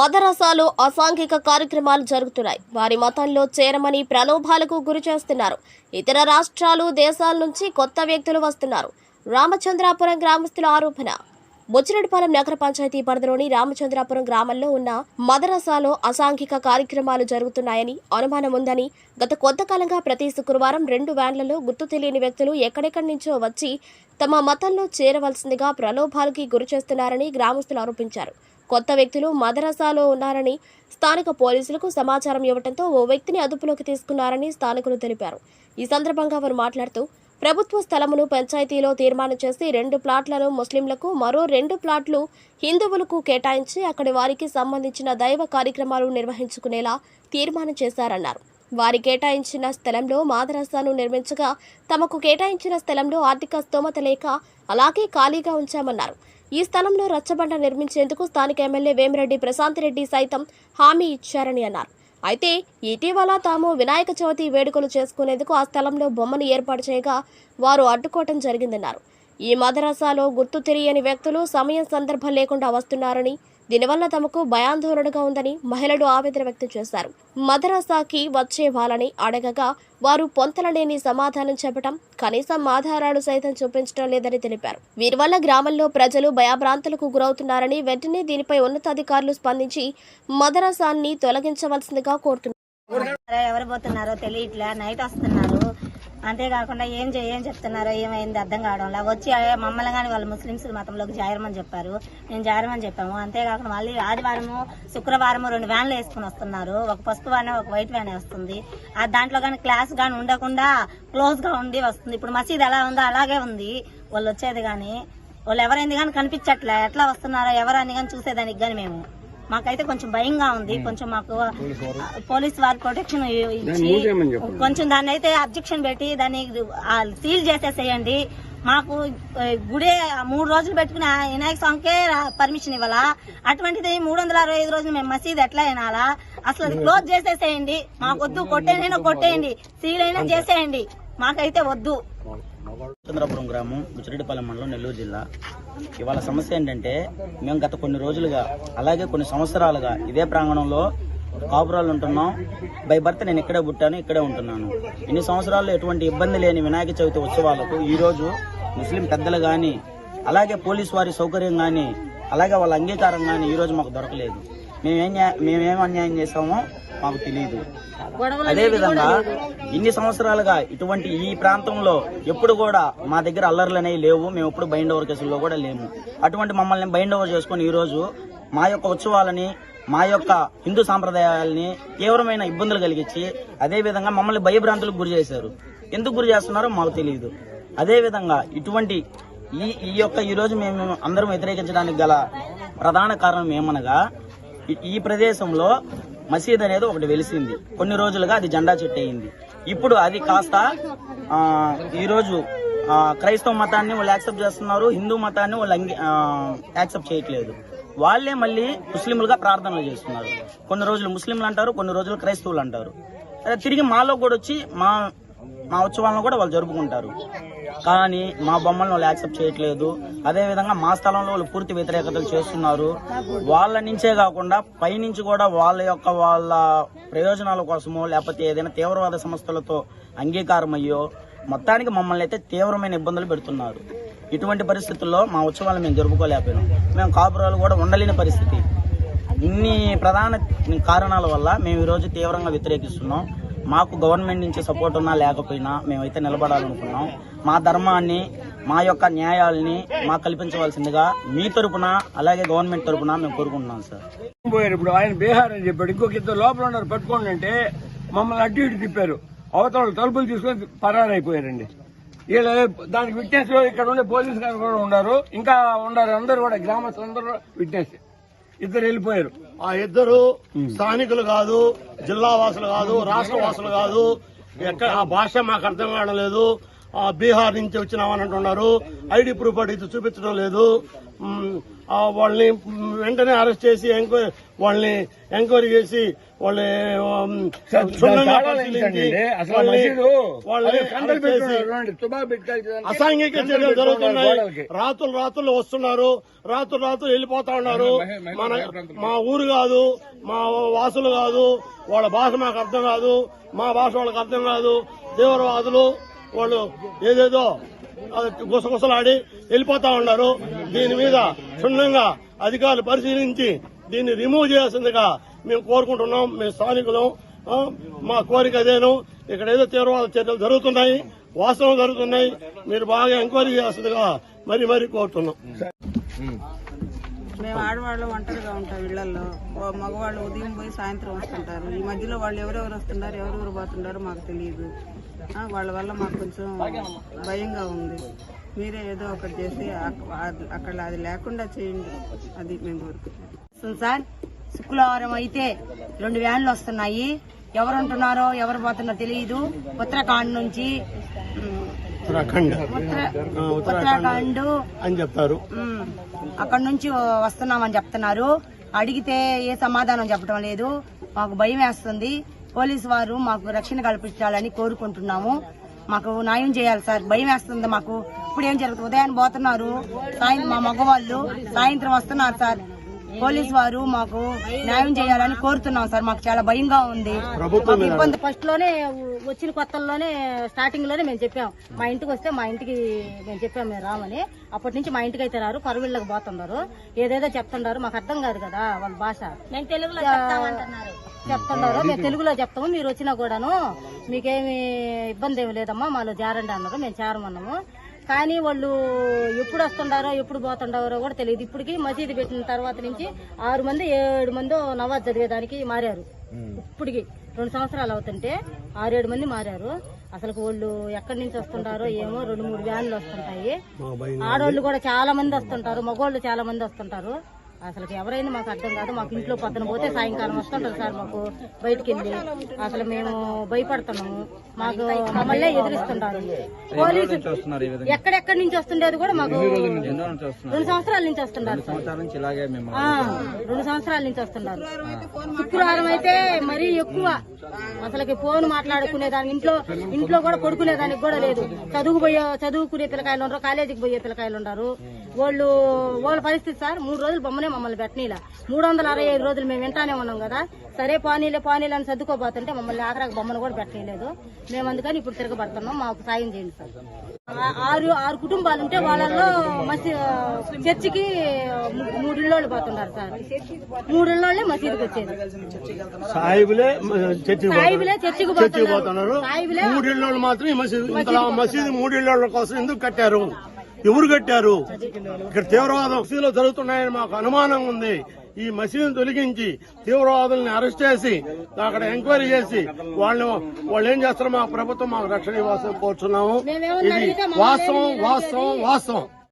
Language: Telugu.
మదరసాలు అసాంఘిక కార్యక్రమాలు జరుగుతున్నాయి. వారి మతంలో చేరమని ప్రలోభాలకు గురి చేస్తున్నారు. ఇతర రాష్ట్రాలు దేశాల నుంచి కొత్త వ్యక్తులు వస్తున్నారు. రామచంద్రాపురం గ్రామస్తుల ఆరోపణ. బుచ్చిరెడ్డిపాలెం నగర పంచాయతీ పరిధిలోని రామచంద్రాపురం గ్రామంలో ఉన్న మదరసాలో అసాంఘిక కార్యక్రమాలు జరుగుతున్నాయని అనుమానం ఉందని గత కొంతకాలంగా ప్రతి శుక్రవారం రెండు వ్యాన్లలో గుర్తు తెలియని వ్యక్తులు ఎక్కడెక్కడి నుంచో వచ్చి తమ మతంలో చేరవలసిందిగా ప్రలోభాలకి గురి చేస్తున్నారని గ్రామస్తులు ఆరోపించారు. కొత్త వ్యక్తులు మదరసాలో ఉన్నారని స్థానిక పోలీసులకు సమాచారం ఇవ్వడంతో ఓ వ్యక్తిని అదుపులోకి తీసుకున్నారని స్థానికులు తెలిపారు. ఈ సందర్భంగా వారు మాట్లాడుతూ ప్రభుత్వ స్థలమును పంచాయతీలో తీర్మానం చేసి రెండు ప్లాట్లను ముస్లింలకు మరో రెండు ప్లాట్లు హిందువులకు కేటాయించి అక్కడి వారికి సంబంధించిన దైవ కార్యక్రమాలు నిర్వహించుకునేలా తీర్మానం చేశారన్నారు. వారి కేటాయించిన స్థలంలో మాదరసాను నిర్మించగా తమకు కేటాయించిన స్థలంలో ఆర్థిక స్తోమత లేక అలాగే ఖాళీగా ఉంచామన్నారు. ఈ స్థలంలో రచ్చబండ నిర్మించేందుకు స్థానిక ఎమ్మెల్యే వేమిరెడ్డి ప్రశాంత్ రెడ్డి సైతం హామీ ఇచ్చారని అన్నారు. అయితే ఇటీవల తాము వినాయక చవితి వేడుకలు చేసుకునేందుకు ఆ స్థలంలో బొమ్మను ఏర్పాటు చేయగా వారు అడ్డుకోవటం జరిగిందన్నారు. ఈ మదరసాలో గుర్తు తెలియని వ్యక్తులు సమయం సందర్భం లేకుండా వస్తున్నారని దీనివల్ల తమకు భయాందోళనగా ఉందని మహిళలు ఆవేదన వ్యక్తం చేశారు. మదరసాకి వచ్చే వాళ్ళని అడగగా వారు పొంతలలేని సమాధానం చెప్పటం కనీసం ఆధారాలు సైతం చూపించడం లేదని తెలిపారు. వీరి వల్ల గ్రామంలో ప్రజలు భయాభ్రాంతులకు గురవుతున్నారని వెంటనే దీనిపై ఉన్నతాధికారులు స్పందించి మదరసాన్ని తొలగించవలసిందిగా కోరుతున్నారు. ఎవరు పోతున్నారో తెలియట్లే. నైట్ వస్తున్నారు. అంతేకాకుండా ఏం చే ఏం చెప్తున్నారో ఏమైంది అర్థం కావడంలా. వచ్చి మమ్మల్ని కానీ వాళ్ళు ముస్లిమ్స్ మతంలోకి జారమని చెప్పారు. మేము జారమని చెప్పాము. అంతేకాకుండా మళ్ళీ ఆదివారము శుక్రవారము రెండు వ్యాన్లు వేసుకుని వస్తున్నారు. ఒక పసుపు వ్యాన్ ఒక వైట్ వ్యాన్ వస్తుంది. ఆ దాంట్లో కానీ క్లాస్ కానీ ఉండకుండా క్లోజ్గా ఉండి వస్తుంది. ఇప్పుడు మసీద్ ఎలా ఉందో అలాగే ఉంది. వాళ్ళు వచ్చేది కానీ వాళ్ళు ఎవరైంది కానీ కనిపించట్లే. ఎట్లా వస్తున్నారో ఎవరని కానీ చూసేదానికి కానీ మేము. మాకైతే కొంచెం భయంగా ఉంది. కొంచెం మాకు పోలీస్ వారి. ప్రొటెక్షన్ ఇచ్చి కొంచెం దాన్ని అయితే అబ్జెక్షన్ పెట్టి దాన్ని సీల్ చేసేసేయండి. మాకు గుడే మూడు రోజులు పెట్టుకుని వినాయక స్వామికే పర్మిషన్ ఇవ్వాలా? అటువంటిది మూడు వందల అరవై ఐదు రోజులు మేము మసీద్ ఎట్లా వినాలా అసలు అది క్లోజ్ చేసేసేయండి. మాకు వద్దు కొట్టేనైనా కొట్టేయండి. సీల్ అయినా చేసేయండి. మాకైతే వద్దు. చంద్రపురం గ్రామం ముచ్చిరెడ్డిపాలెం మండలం నెల్లూరు జిల్లా. ఇవాళ సమస్య ఏంటంటే మేము గత కొన్ని రోజులుగా అలాగే కొన్ని సంవత్సరాలుగా ఇదే ప్రాంగణంలో కాపురాలు ఉంటున్నాం. బై భర్త నేను ఇక్కడే పుట్టాను ఇక్కడే ఉంటున్నాను. ఇన్ని సంవత్సరాల్లో ఎటువంటి ఇబ్బంది లేని వినాయక చవితి ఉత్సవాలకు ఈ రోజు ముస్లిం పెద్దలు కానీ అలాగే పోలీస్ వారి సౌకర్యం కానీ అలాగే వాళ్ళ అంగీకారం కానీ ఈ రోజు మాకు దొరకలేదు. మేమేం మేమేం అన్యాయం చేసామో మాకు తెలియదు అదే విధంగా ఇన్ని సంవత్సరాలుగా ఇటువంటి ఈ ప్రాంతంలో ఎప్పుడు కూడా మా దగ్గర అల్లర్లు అనేవి లేవు. మేము ఎప్పుడు బైండ్ ఓవర్ కేసుల్లో కూడా లేము. అటువంటి మమ్మల్ని బైండ్ ఓవర్ చేసుకుని ఈ రోజు మా యొక్క ఉత్సవాలని మా యొక్క హిందూ సాంప్రదాయాలని తీవ్రమైన ఇబ్బందులు కలిగించి అదే విధంగా మమ్మల్ని భయభ్రాంతులకు గురి చేశారు. ఎందుకు గురి చేస్తున్నారో మాకు తెలియదు అదే విధంగా ఇటువంటి ఈ ఈ యొక్క ఈ రోజు మేము అందరం వ్యతిరేకించడానికి గల ప్రధాన కారణం ఏమనగా ఈ- ప్రదేశంలో మసీద్ అనేది ఒకటి వెలిసింది. కొన్ని రోజులుగా అది జెండా చెట్టు అయింది ఇప్పుడు అది కాస్త ఈరోజు క్రైస్తవ మతాన్ని వాళ్ళు యాక్సెప్ట్ చేస్తున్నారు హిందూ మతాన్ని వాళ్ళు అంగీ- యాక్సెప్ట్ చేయట్లేదు. వాళ్ళే మళ్ళీ ముస్లింలుగా ప్రార్థనలు చేస్తున్నారు. కొన్ని రోజులు ముస్లింలు అంటారు కొన్ని రోజులు క్రైస్తవులు అంటారు. తిరిగి మాలో కూడా వచ్చి మా మా ఉత్సవాలను కూడా వాళ్ళు జరుపుకుంటారు. కానీ మా బొమ్మలను వాళ్ళు యాక్సెప్ట్ చేయట్లేదు. అదేవిధంగా మా స్థలంలో వాళ్ళు పూర్తి వ్యతిరేకతలు చేస్తున్నారు. వాళ్ళ నుంచే కాకుండా పైనుంచి కూడా వాళ్ళ యొక్క వాళ్ళ ప్రయోజనాల కోసమో లేకపోతే ఏదైనా తీవ్రవాద సంస్థలతో అంగీకారం అయ్యో మొత్తానికి మమ్మల్ని అయితే తీవ్రమైన ఇబ్బందులు పెడుతున్నారు. ఇటువంటి పరిస్థితుల్లో మా ఉత్సవాలు మేము జరుపుకోలేకపోయినాం. మేము కాపురాలు కూడా ఉండలేని పరిస్థితి. ఇన్ని ప్రధాన కారణాల వల్ల మేము ఈరోజు తీవ్రంగా వ్యతిరేకిస్తున్నాం. మాకు గవర్నమెంట్ నుంచి సపోర్ట్ ఉన్నా లేకపోయినా మేమైతే నిలబడాలనుకున్నాం. మా ధర్మాన్ని మా యొక్క న్యాయాలని మాకు కల్పించవలసిందిగా మీ తరపున అలాగే గవర్నమెంట్ తరపున మేము కోరుకుంటున్నాం సార్. పోయారు ఇప్పుడు ఆయన బీహార్ అని చెప్పాడు. ఇంకొక ఇద్దరు లోపల ఉన్నారు. పట్టుకోండి అంటే మమ్మల్ని అడ్డు ఇటు తిప్పారు. అవతల తలుపులు తీసుకొని పరారైపోయారండి. వీళ్ళు దానికి విట్నెస్ ఇక్కడ ఉండే పోలీసు గారు కూడా ఉన్నారు. ఇంకా ఉన్నారు. అందరూ కూడా గ్రామస్తులందరూ విట్నెస్ ఇద్దరు వెళ్ళిపోయారు. ఆ ఇద్దరు స్థానికులు కాదు జిల్లా వాసులు కాదు రాష్ట్ర వాసులు కాదు. ఎక్కడ ఆ భాష మాకు అర్థం కావడం లేదు. బీహార్ నుంచి వచ్చినామని అంటున్నారు. ఐడి ప్రూఫ్ అడిగితే చూపించడం లేదు. వాళ్ళని వెంటనే అరెస్ట్ చేసి ఎంక్వైరీ వాళ్ళని ఎంక్వైరీ చేసి వాళ్ళని అసాంఘిక చర్యలు జరుగుతున్నాయి. రాత్రులు రాత్రులు వస్తున్నారు. రాత్రులు రాత్రులు వెళ్ళిపోతా ఉన్నారు. మన మా ఊరు కాదు మా వాసులు కాదు వాళ్ళ భాష మాకు అర్థం కాదు మా భాష వాళ్ళకి అర్థం కాదు. తీవ్రవాదులు వాళ్ళు ఏదేదో గుసగుసలాడి వెళ్ళిపోతా ఉన్నారు. దీని మీద క్షుణ్ణంగా అధికారులు పరిశీలించి దీన్ని రిమూవ్ చేయాల్సిందిగా మేము కోరుకుంటున్నాం. మేము స్థానికులం మా కోరిక అదేను. ఇక్కడ ఏదో తీవ్రవాద చర్యలు జరుగుతున్నాయి. వాస్తవం జరుగుతున్నాయి. మీరు బాగా ఎంక్వైరీ చేయాల్సిందిగా మరి మరి కోరుతున్నాం. మేము ఆడవాళ్ళు ఒంటరిగా ఉంటాం ఇళ్ళలో మగవాళ్ళు ఉదయం పోయి సాయంత్రం వస్తుంటారు. ఈ మధ్యలో వాళ్ళు ఎవరెవరు వస్తున్నారు ఎవరెవరు పోతుంటారో మాకు తెలియదు. వాళ్ళ వల్ల మాకు కొంచెం భయంగా ఉంది. మీరే ఏదో ఒకటి చేసి అక్కడ అది లేకుండా చేయండి. అది మేము కోరుకుంటున్నాం. వస్తుంది సార్ శుక్రవారం అయితే రెండు వ్యాన్లు వస్తున్నాయి. ఎవరు ఉంటున్నారో ఎవరు పోతున్నారో తెలియదు. ఉత్తరాఖండ్ నుంచి ఉత్తరాఖండ్. ఉత్తరాఖండ్ అని చెప్తారు. అక్కడ నుంచి వస్తున్నామని చెప్తున్నారు. అడిగితే ఏ సమాధానం చెప్పడం లేదు. మాకు భయం వేస్తుంది. పోలీసు వారు మాకు రక్షణ కల్పించాలని కోరుకుంటున్నాము. మాకు న్యాయం చేయాలి సార్. భయం వేస్తుంది మాకు. ఇప్పుడు ఏం జరుగుతుంది? ఉదయాన్నే పోతున్నారు. సాయంత్రం మా మగవాళ్ళు సాయంత్రం వస్తున్నారు సార్. పోలీసు వారు మాకు న్యాయం చేయాలని కోరుతున్నాం సార్. మాకు చాలా భయంగా ఉంది. ఇబ్బంది ఫస్ట్లోనే వచ్చిన కొత్తల్లోనే స్టార్టింగ్లోనే మేము చెప్పాం. మా ఇంటికి వస్తే మా ఇంటికి మేము చెప్పాం మేము రామని. అప్పటి నుంచి మా ఇంటికి అయితే రారు పరువిళ్ళకి పోతున్నారు ఏదేదో చెప్తున్నారు మాకు అర్థం కాదు కదా వాళ్ళ భాష. మేము తెలుగులో చెప్తున్నారు మేము తెలుగులో చెప్తాము మీరు వచ్చినా కూడాను. మీకేమి ఇబ్బంది ఏమి లేదమ్మా మాలో జారండి అన్నారు మేము చేరమన్నాము కానీ వాళ్ళు ఎప్పుడు వస్తుండారో ఎప్పుడు పోతుండారో కూడా తెలియదు. ఇప్పటికి మసీదు పెట్టిన తర్వాత నుంచి ఆరు మంది ఏడు మంది నవాజ్ చదివేదానికి మారారు. ఇప్పటికి రెండు సంవత్సరాలు అవుతుంటే ఆరేడు మంది మారారు. అసలు వాళ్ళు ఎక్కడి నుంచి వస్తుంటారో ఏమో రెండు మూడు వ్యాన్లు వస్తుంటాయి. ఆడవాళ్ళు కూడా చాలా మంది వస్తుంటారు మగవాళ్ళు చాలా మంది వస్తుంటారు. అసలు ఎవరైనా మాకు అర్థం కాదు మాకు ఇంట్లో పొద్దున పోతే సాయంకాలం వస్తుంటారు సార్ మాకు బయటికి వెళ్ళి అసలు మేము భయపడుతున్నాము. మాకు మమ్మల్ని ఎదిరిస్తుంటారు. పోలీసు ఎక్కడెక్కడి నుంచి వస్తుండేది కూడా మాకు రెండు సంవత్సరాల నుంచి. ఆ, రెండు సంవత్సరాల నుంచి వస్తున్నారు శుక్రవారం అయితే మరీ ఎక్కువ. అసలుకి ఫోన్ మాట్లాడుకునే దాని ఇంట్లో ఇంట్లో కూడా పడుకునే దానికి కూడా లేదు. చదువు పోయే చదువుకునే పిల్లకాయలు ఉండరు కాలేజీకి పోయే పిల్లకాయలు ఉండరు. వాళ్ళు వాళ్ళ పరిస్థితి సార్ మూడు రోజులు బొమ్మనే మమ్మల్ని పెట్టనీలా. మూడు వందల అరవై ఐదు రోజులు మేము వింటానే ఉన్నాం కదా. సరే పానీలే పానీలు అని సర్దుకోబోతుంటే మమ్మల్ని ఆఖరాకు బొమ్మను కూడా పెట్టనీలేదు. మేము అందుకని ఇప్పుడు తిరగబడుతున్నాం. మాకు సాయం చేయండి సార్. ఆరు ఆరు కుటుంబాలు ఉంటే వాళ్ళలో మసీ చర్చికి మూడిళ్ళోళ్ళు పోతున్నారు సార్. మూడిళ్ళోళ్ళే మసీదుకి వచ్చేది. సాయిబులే చర్చికి సాయిబులే చర్చికి పోతున్నారు. పోతున్నారు. సాయిబులే మూడిళ్ళ మాత్రం మసీదు. ఇంతలా మసీదు మూడిళ్ళ కోసం ఎందుకు కట్టారు? ఎవరు కట్టారు? ఇక్కడ తీవ్రవాదం మసీదులో జరుగుతున్నాయని మాకు అనుమానం ఉంది. ఈ మసీదును తొలగించి తీవ్రవాదుల్ని అరెస్ట్ చేసి అక్కడ ఎంక్వైరీ చేసి వాళ్ళని వాళ్ళు ఏం చేస్తారో మా ప్రభుత్వం మాకు రక్షణ ఇవ్వాల్సి కోరుచున్నాము. మేమేమన్నా ఇది వాస్తవం వాస్తవం వాస్తవం.